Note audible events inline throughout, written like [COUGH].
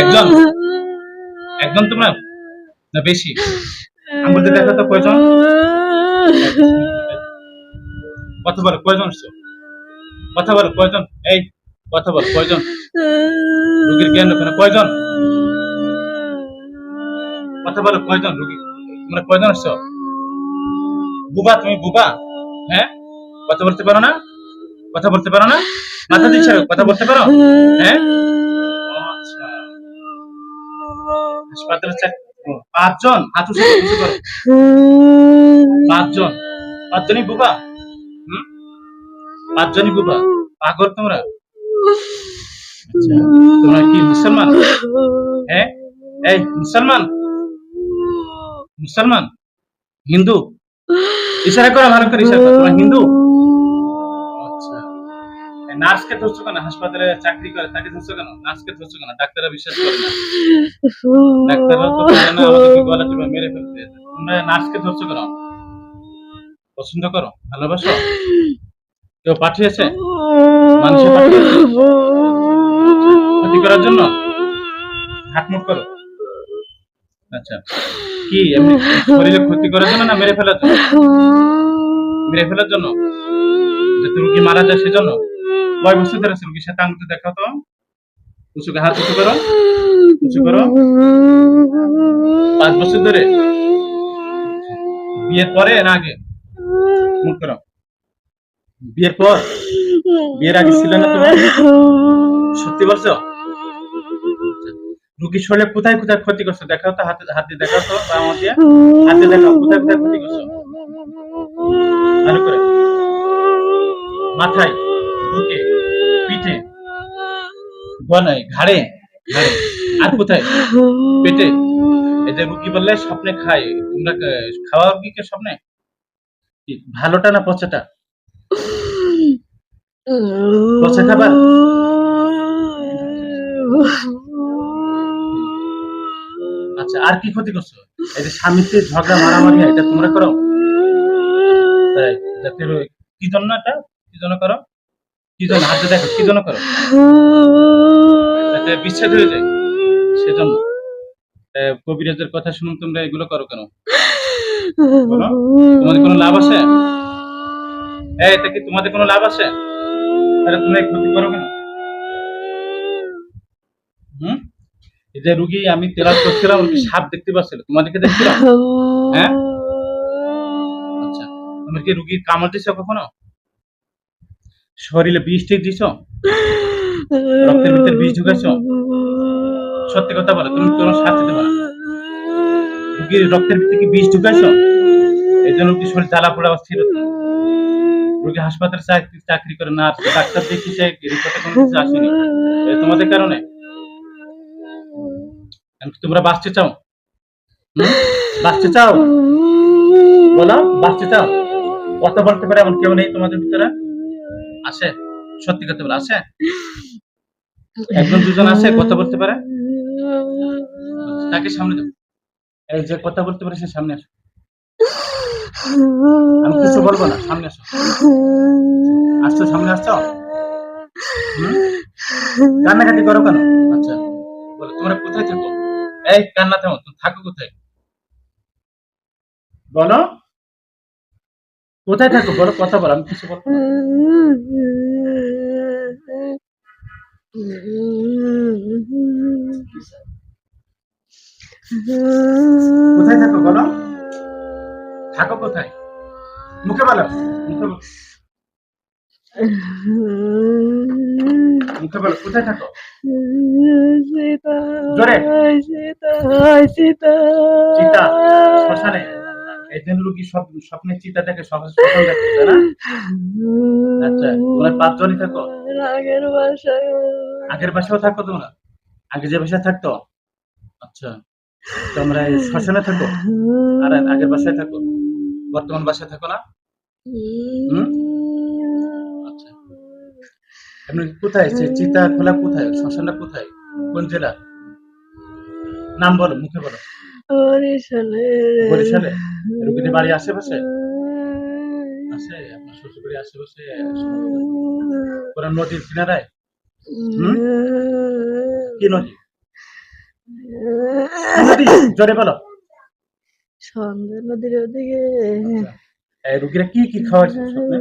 একজন? একজন তোমরা না বেশি। দেখো তো কয়জন? কথা বলো, কয়জন কথা বলো, কয়জন? এই, কথা কয়জন? রুগীর জ্ঞান কয়জন? কথা বলো, কয়জন রুগী? তোমরা কয়জন আসছো বুবা, তুমি বুবা? হ্যাঁ? কথা বলতে পারো না? কথা বলতে পারো না? মাথা দিচ্ছে? কথা বলতে পারো? হ্যাঁ? হাসপাতালে পাঁচজন হাঁটু উঁচু করো, তোমরা। আচ্ছা, তোমরা কি মুসলমান? হ্যাঁ? এই মুসলমান? মুসলমান? হিন্দু? ইশারা করো ভালো করে ইশারা করো। তোমরা হিন্দু? নার্সকে ধরছো কেন? হাসপাতালে চাকরি করে, তাকে ধরছো কেন? নার্সকে ধরছো কেন? ডাক্তাররা বিশ্বাস করে না। ডাক্তাররা তো পারে না আমাদেরকে গলা মেরে ফেলতে। তোমরা নার্সকে ধরছো কেন? পছন্দ করো? ভালোবাসো? কেউ পাঠিয়েছে? ক্ষতি করার জন্য? হাত মুখ করো। আচ্ছা। কি, এমনি শরীরে ক্ষতি করার জন্য না মেরে ফেলার জন্য? মেরে ফেলার জন্য? যাতে রুগী মারা যায় সেজন্য? কয় বছর ধরে রুগীর সাথে আঙুলতে দেখাও তো। উঁচু হাত উঁচু করো। উঁচু করো। পাঁচ বছর ধরে? বিয়ের পরে না আগে? মুখ করো। বিয়ের পর? বিয়ের আগে ছিল না সত্যি বলছো? রুগীর শরীরে কোথায় কোথায় ক্ষতি করছ? দেখাও তো হাতে হাতে দেখাও তো আমার দিয়ে। হাতে দেখাও কোথায় কোথায় ক্ষতি করছ? ভালো করে। মাথায়। বুকে পিঠে। গলায় ঘাড়ে আর কোথায়? পেটে। রুগী বললে স্বপ্নে খায়। তোমরা খাওয়া রুগীকে স্বপ্নে? ভালোটা না পচাটা? পচা খাবার? আচ্ছা আর কি ক্ষতি করছ? এই যে ঝগড়া, মারামারি এটা তোমরা করো? তাই যাতে কি জন্য এটা? কি জন্য করো? কি জন্য হাতে দেখো, কি জন্য করো। যাতে বিচ্ছেদ হয়ে যায়। সেজন্য কবিরাজের কথা শুনুন, তোমরা এগুলো করো কেন? তোমাদের কোনো লাভ আছে? এই এটা কি তোমাদের কোনো লাভ আছে? তাহলে তোমরা ক্ষতি করো কেন? হুম? এই যে রুগী, আমি তেলাপ করছিলাম রুগী সাপ দেখতে পাচ্ছিল? তোমাদেরকে দেখছিলাম? হ্যাঁ? আচ্ছা তুমি কি রুগীর কামড় দিছো কখনো? শরীরে বিষ ঠিক দিছো? রক্তের ভিতরে বিষ ঢুকাইছো? সত্যি কথা বলো, তুমি কোনো শাস্তি দেবে না। রক্তের ভিতরে কি বিষ ঢুকাইছো? এই জন্য রুগীর শরীর জ্বালা পোড়া স্থির রুগী হাসপাতালে চাকরি চাকরি করে না ডাক্তার দেখিছে রিপোর্টে কোনো কিছু আসেনি। তোমাদের কারণে। তোমরা বাঁচতে চাও? বাঁচতে চাও? বলো, বাঁচতে চাও? কথা বলতে পারে এমন কেউ নেই তোমাদের ভিতরে? আছে? সত্যি কথা বলে আছে? একজন, দুজন আছে? কথা বলতে পারে? তাকে সামনে দাও এই যে কথা বলতে পারে, সে সামনে আসো। আমি কিছু বলব না, সামনে আসো। আসছো, সামনে আসছো? কান্নাকাটি করো কেন? আচ্ছা তোমরা কোথায় থাকো? এই, কান্না থামো, তুমি থাকো কোথায়? বলো। কোথায় থাকো? বলো, কথা বলো, আমি কিছু বলব কোথায় থাকো বলো? থাকো কোথায়? মুখে বলো মুখে বলো। বলো, কোথায় থাকো? জোরে। চিতা শ্মশানে। এই দিন রুগী স্বপ্ন স্বপ্নে চিতা দেখে সকাল সকাল দেখতে না? আচ্ছা তোমরা পাঁচজনই থাকো। আগের বাসায় আগের বাসাও থাকো তোমরা? আগে যে বাসায় থাকতো? আচ্ছা তোমরা শ্মশানে থাকো? আর আগের বাসায় থাকো? বর্তমান বাসায় থাকো না? আচ্ছা। কোথায়? সে চিতা খোলা কোথায়? শ্মশানটা কোথায়? কোন জেলা? নাম বলো মুখে বলো। বরিশালে বরিশালে? রুগীদের বাড়ি আশেপাশে? আছে আপনার শ্বশুর বাড়ি আশেপাশে ওরা নদীর কিনারায় কি নদী? নদী? জোরে বলো। সন্ধ্যা নদীর ওদিকে। রুগীরা কি কি স্বপ্নে?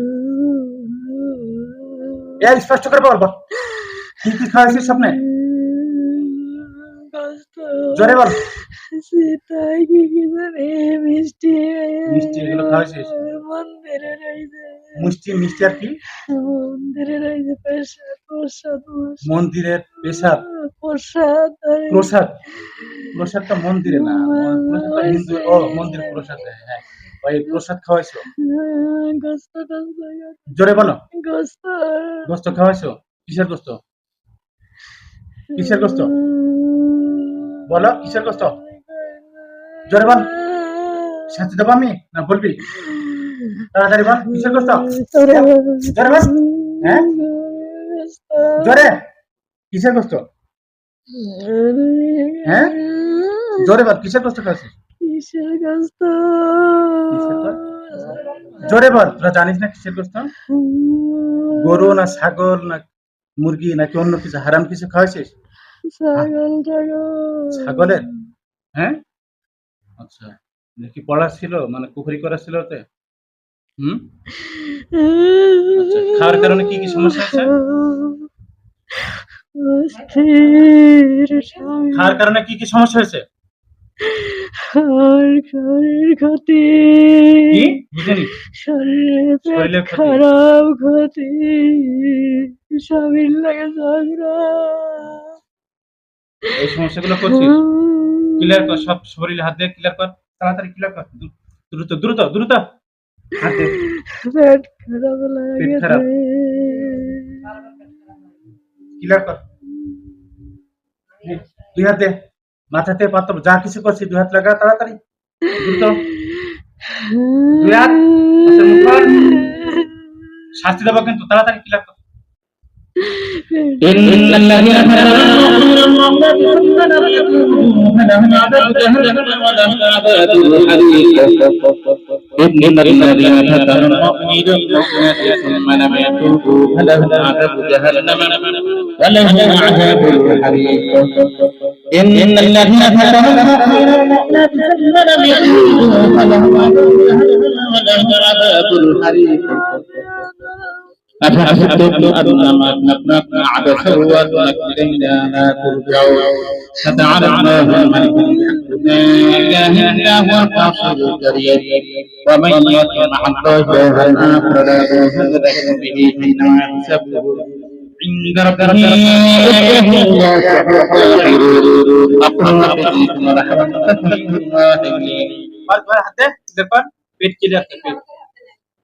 স্পষ্ট করে বল বল। কি কি খাওয়াইছে স্বপ্নে? জোরে বল। সেটাই কি কি জানি মিষ্টি মিষ্টি এগুলো খাওয়াইছিস? মন্দিরে রয়েছে। মিষ্টি মিষ্টি আর কি? মন্দিরে রয়েছে প্রসাদ প্রসাদ মন্দিরের প্রসাদ? আর প্রসাদ প্রসাদটা মন্দিরে না প্রসাদটা হিন্দু ও মন্দির প্রসাদ হ্যাঁ। ওই প্রসাদ খাওয়াইছো? গোস্ত জোরে বলো। গোস্ত। গোস্ত খাওয়াইছো? কিসের গোস্ত? কিসের গোস্ত? বলো কিসের গোস্ত জোরে বল। শাস্তি দেবো আমি? না বলবি? তাড়াতাড়ি বল কিসের গোস্ত জোরে বল। হ্যাঁ? জোরে। কিসের গোস্ত হ্যাঁ? জোরে বল কিসের কিসের গোস্ত জোরে বল তোরা জানিস না কিসের গোস্ত গরু না ছাগল না মুরগি নাকি অন্য কিছু হারাম কিছু খাওয়াইছিস? ছাগলের? হ্যাঁ? আচ্ছা কি পড়া ছিল মানে পুকুরি করা ছিল ওতে? হুম? আচ্ছা, খাওয়ার কারণে কি কি সমস্যা স্বামী খাওয়ার কারণে কি কি সমস্যা হয়েছে? আর শরীর ক্ষতি। ক্ষতি। খারাপ ক্ষতি। স্বামীর লাগে ঝগড়া। এই সমস্যাগুলো করছিস? ক্লিয়ার কর সব শরীরে হাত দিয়ে ক্লিয়ার কর। তাড়াতাড়ি ক্লিয়ার কর। দ্রুত দ্রুত দ্রুত। হাত দে। পেট খারাপ লাগে খারাপ। ক্লিয়ার কর। দুই হাত দে। মাথাতে পাত্র যা কিছু করছিস দুই হাত লাগা তাড়াতাড়ি। দ্রুত। দুই হাত। কর। শাস্তি দেবো কিন্তু তাড়াতাড়ি ক্লিয়ার কর। إن الذين فلهم عذاب جهنم ولهم عذاب الحريق إن الذين فتنوا المؤمنين والمؤمنات ثم لم يتوبوا فلهم عذاب جهنم ولهم عذاب الحريق إن الذين فتنوا المؤمنين والمؤمنات ثم لم يتوبوا فلهم عذاب جهنم ولهم عذاب الحريق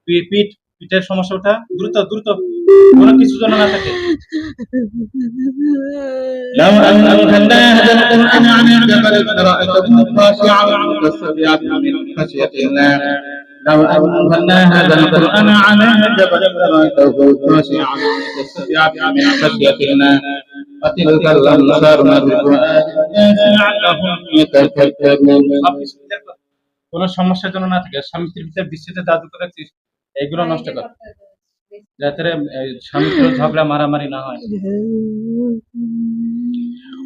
Pipit ক্লিয়ার কর পেট পি- পিঠ পিঠের সমস্যা ওঠা দ্রুত দ্রুত কোনো কিছু যেন না থাকে لو أنزلنا هذا القرآن على جبل لرأيته خاشعا متصدعا من خشية الله لو أنزلنا هذا القرآن على جبل لرأيته خاشعا متصدعا من خشية الله وتلك الأمثال نضربها للناس لعلهم يتفكرون সব কিছু clear কর। কোনো সমস্যার জন্য না থাকে স্বামী স্ত্রীর ভিতরে বিশ্বতে জাদু করেছিস এইগুলো নষ্ট কর যাতে এই স্বামী স্ত্রীর ঝগড়া মারামারি না হয়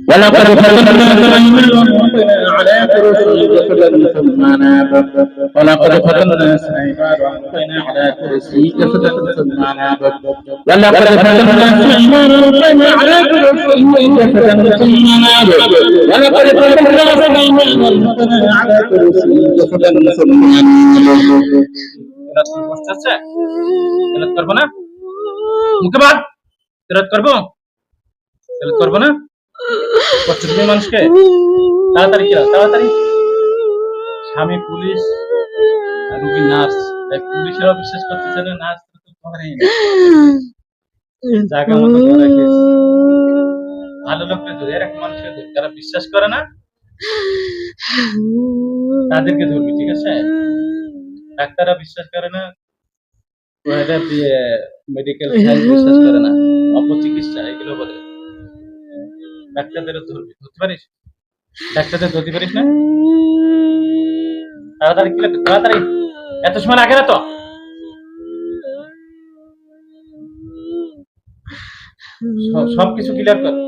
ولقد فتنا سليمان وقنا على كرسي جسدا ثم ناب ولقد فتنا سليمان وقنا على كرسي جسدا ثم ناب ولقد فتنا سليمان وقنا على كرسي جسدا ثم ناب ولقد فتنا سليمان وقنا على كرسي جسدا ثم ناب মানুষকে? তাড়াতাড়ি তাড়াতাড়ি! পুলিশ আর বিশ্বাস করতেছে না না জায়গা মতো রাখিস। ভালো লোককে ধরে এরকম মানুষকে ধর যারা বিশ্বাস করে না, তাদেরকে ধরবি, ঠিক আছে? ডাক্তাররা বিশ্বাস করে না মেডিকেল সায়েন্স বিশ্বাস করে না অপচিকিৎসা এগুলো বলে। ডাক্তারদেরও ধরবি ধরতে পারিস? ডাক্তারদের ধরতে পারিস না? তাড়াতাড়ি কি তাড়াতাড়ি। এত সময় লাগে না তো? সব- সবকিছু ক্লিয়ার কর।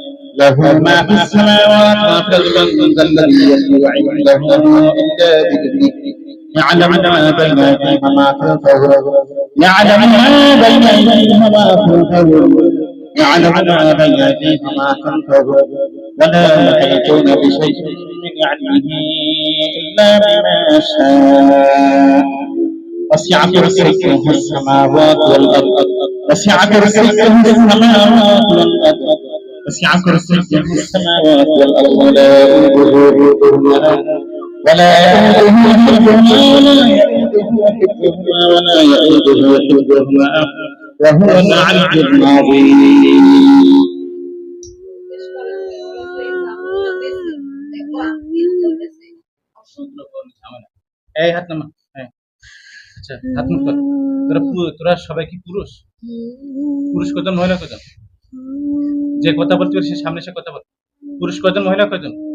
له ما في السماوات وما في الأرض الذي يشفع عنده إلا بإذنه يعلم ما بين أيديهم وما خلفهم يعلم ما بين أيديهم وما خلفهم يعلم ما بين أيديهم وما خلفهم ولا يحيطون بشيء من علمه إلا بما شاء وسع كرسيه السماوات والأرض وسع كرسيه السماوات والأرض وسع كرسيه السماوات والأرض ولا يؤوده ولا يؤوده حفظهما ولا يؤوده حفظهما وهو العلي العظيم এই হাত নামা হ্যাঁ আচ্ছা হাত মুখ কর তোরা পু- তোরা সবাই কি পুরুষ পুরুষ কজন মহিলা কজন যে কথা বলতে পারে সে সামনে সে কথা বল পুরুষ কজন মহিলা কজন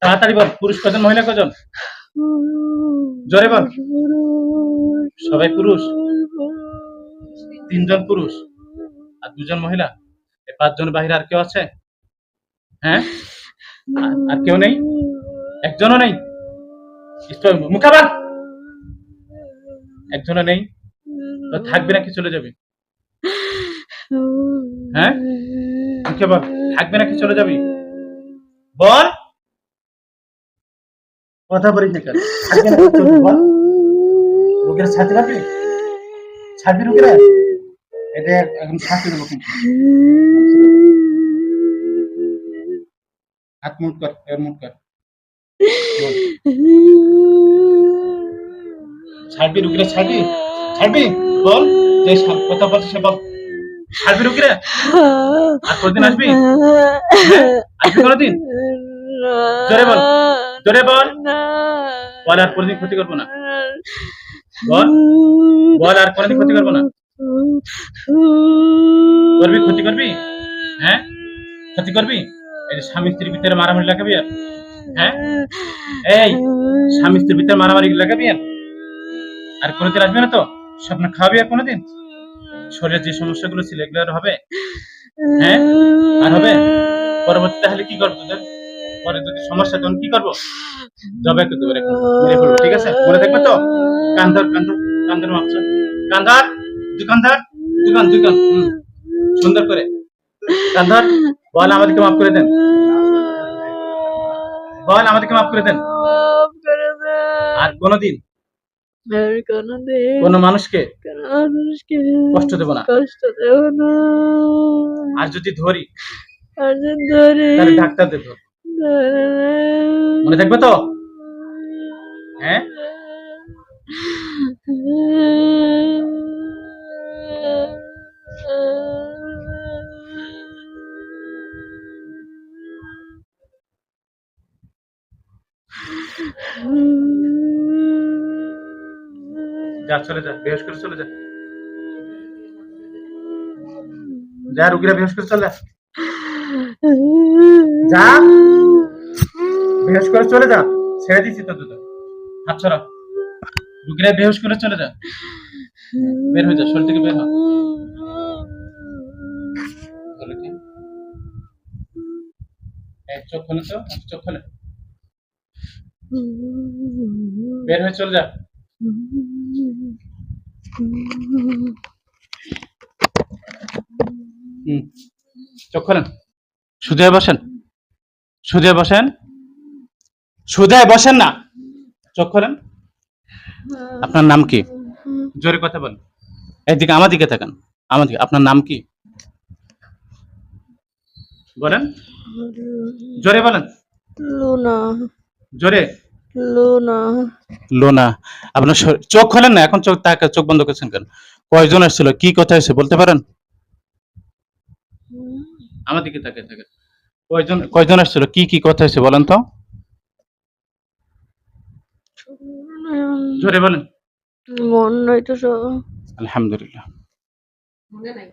তাড়াতাড়ি বল, পুরুষ কজন মহিলা কজন জোরে বল। সবাই পুরুষ? তিনজন পুরুষ? আর দুজন মহিলা? পাঁচজন বাহিরে আর কেউ আছে? হ্যাঁ? আর- কেউ নেই? একজনও নেই? মুখাবান একজনও নেই? থাকবি নাকি চলে যাবি? হ্যাঁ? বল? থাকবে নাকি চলে যাবি? বল। কথা না কেন? বল। রোগের ছাড়বি এখন মুট কর কর। ছাড়বি রুগীরা, ছাড়বি। ছাড়বি, বল। যে কথা বলছে সে বল। ছাড়বি রুগীরা আর কতদিন আসবি? হ্যাঁ? আসবি কোনোদিন? জোরে বল জোরে বল। বল আর কোনোদিন ক্ষতি করব না। বল বল আর কোনোদিন ক্ষতি করব না। করবি, ক্ষতি করবি? হ্যাঁ? ক্ষতি করবি? এই যে স্বামী স্ত্রীর ভিতরে মারামারি লাগাবি আর? হ্যাঁ? এই, স্বামী স্ত্রীর ভিতরে মারামারি লাগাবি আর? আর কোনোদিন আসবে না তো? স্বপ্ন খাওয়াবি আর কোনোদিন? শরীরের যে সমস্যাগুলো ছিল এগুলো আর হবে? হ্যাঁ? আর হবে? পরবর্তীতে তাহলে কি করব তোদের? পরে যদি সমস্যা তখন কি করব? জবাই করতে পারে। ঠিক আছে? মনে থাকবে তো? কান্দার কান্দার কান্দার মাপছ। কান্দার দোকানদার দোকান দোকান সুন্দর করে। কান্দার বল আমাদেরকে মাফ করে দেন। বল আমাদেরকে মাফ করে দেন। আর কোনোদিন কোনো মানুষকে কষ্ট দেব না। কষ্ট দেব না। আর যদি ধরি আর যে ধরে তাহলে ডাক্তার দেব। মনে থাকবে তো? হ্যাঁ? [LAUGHS] যা, চলে যা, বেহস করে চলে যা। যা, রুগীরা বেহস করে চলে যা। যা, বেহস করে চলে যা। ছেড়ে দিচ্ছি তো। দুটো হাত ছড়া রুগীরা বেহস করে চলে যা। বের হয়ে যা, শরীর থেকে বের হ। চোখ খোলে তো, চোখ খোলে। বের হয়ে চলে যা। চোখ খোলেন। সুদে বসেন। সুদে বসেন। সুদে বসেন না। চোখ খোলেন। আপনার নাম কি? জোরে কথা বলেন। একদিকে আমার দিকে তাকান। আমার দিকে। আপনার নাম কি? বলেন। জোরে বলেন। লুনা। জোরে। চোখ খোলেন না? এখন চোখ তাকে চোখ বন্ধ করছেন কেন? কয়জন আসছিল কি কথা আসছে বলতে পারেন? আমার দিকে তাকে থাকে কয়জন? কয়জন আসছিল কি কি কথা আসছে বলেন তো? জোরে বলেন। আলহামদুলিল্লাহ। মনে নাই।